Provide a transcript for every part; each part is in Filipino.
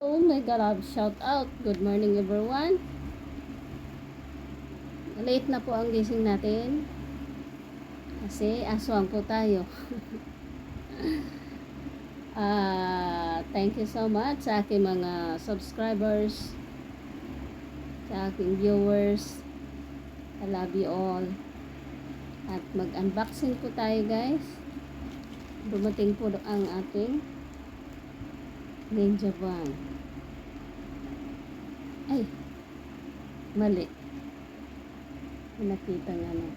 Oh my God, shout out. Good morning everyone. Late na po ang gising natin. Kasi aswang po tayo. Ah, thank you so much sa aking mga subscribers, sa aking viewers. I love you all. At mag-unboxing po tayo guys. Dumating po ang ating Ninja Van. Ay, mali. Nakita nga na.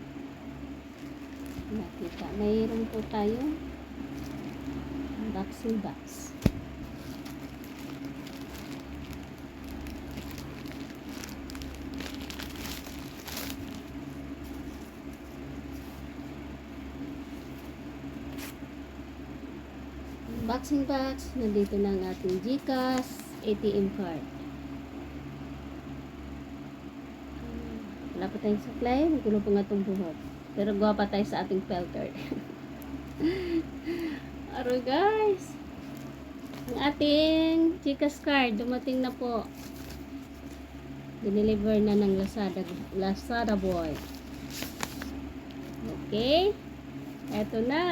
Nakita. Mayroon po tayo unboxing box. Unboxing box. Nandito na ang ating GCash ATM card. Wala pa tayong supply. Magulo pa nga itong buhok. Pero gawa pa tayo sa ating filter. Aro guys. Ang ating Gcash card. Dumating na po. Dineliver na ng Lazada, Lazada boy. Okay. Eto na.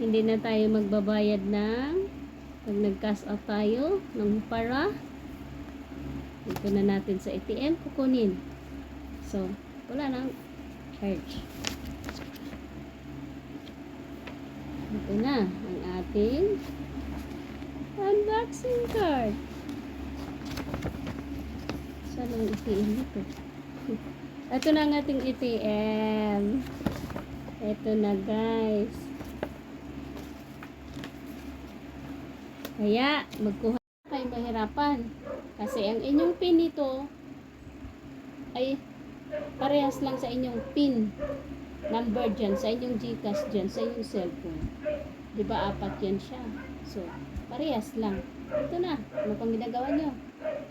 Hindi na tayo magbabayad ng pag nag-cash out tayo ng para. Dito na natin sa ATM kukunin. So, wala nang charge. Ito na ang ating unboxing card. Saan ang ATM nito? Ito na ang ating ATM. Ito na guys. Kaya, magkuha kayo mahirapan. Kasi ang inyong pin nito ay parehas lang sa inyong pin number dyan, sa inyong Gcash dyan, sa inyong cellphone. Di ba apat yan siya? So, parehas lang. Ito na. Ano pang ginagawa nyo?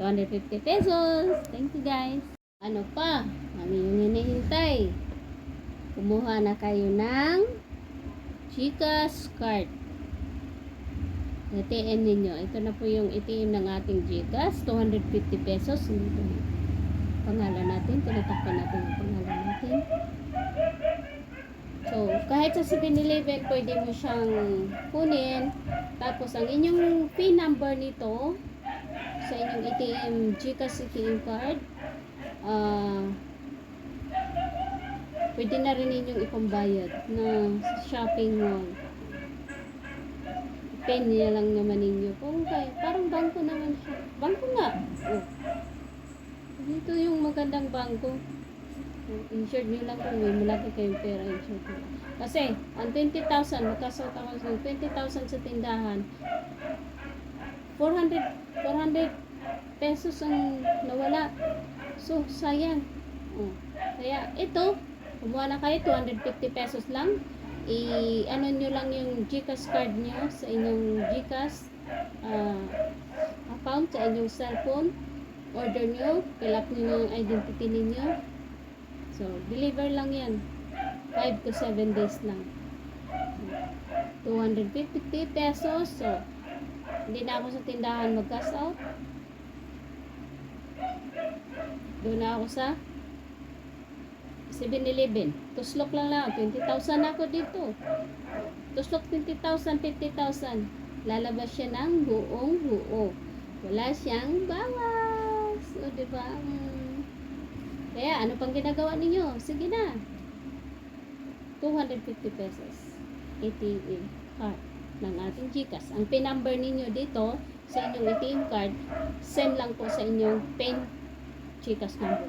250 pesos. Thank you guys. Ano pa? Ano yung hinihintay? Kumuha na kayo ng Gcash card. ATM ninyo. Ito na po yung ATM ng ating Gcash. 250 pesos. Ito na. Pangalan natin. Tinatakpan natin yung pangalan natin. So, kahit sa 7-Eleven, pwede mo siyang kunin. Tapos, ang inyong PIN number nito, sa inyong ATM, Gcash ATM card, ah, pwede na rin ninyong ipambayad na shopping mall. Pen niya lang naman ninyo. Kung kayo, parang bangko naman siya. Bangko nga. Oh. Dito yung magandang bangko. Oh, Insured nyo lang kung may malaki kayong pera insured nyo. Kasi, ang 20,000, magkasot ako sa 20,000 sa tindahan, 400, 400 pesos ang nawala. So, sayang. Oh. Kaya, ito, kumuha na kayo, 250 pesos lang. I, ano nyo lang yung Gcash card nyo sa inyong Gcash ah, account, sa inyong cellphone. Order nyo, fill up nyo yung identity ninyo. So, deliver lang yan. 5 to 7 days lang. 250 pesos. So, hindi na ako sa tindahan mag-cash out. Doon na ako sa 7-Eleven. Tuslok lang lang. 20,000 ako dito. Tuslok 20,000, 50,000. Lalabas siya ng buong buo. Wala siyang bawas. O, diba? Mm. Kaya, ano pang ginagawa ninyo? Sige na. 250 pesos. ATM card ng ating GCash. Ang PIN number ninyo dito sa inyong ATM card, send lang po sa inyong PIN GCash number.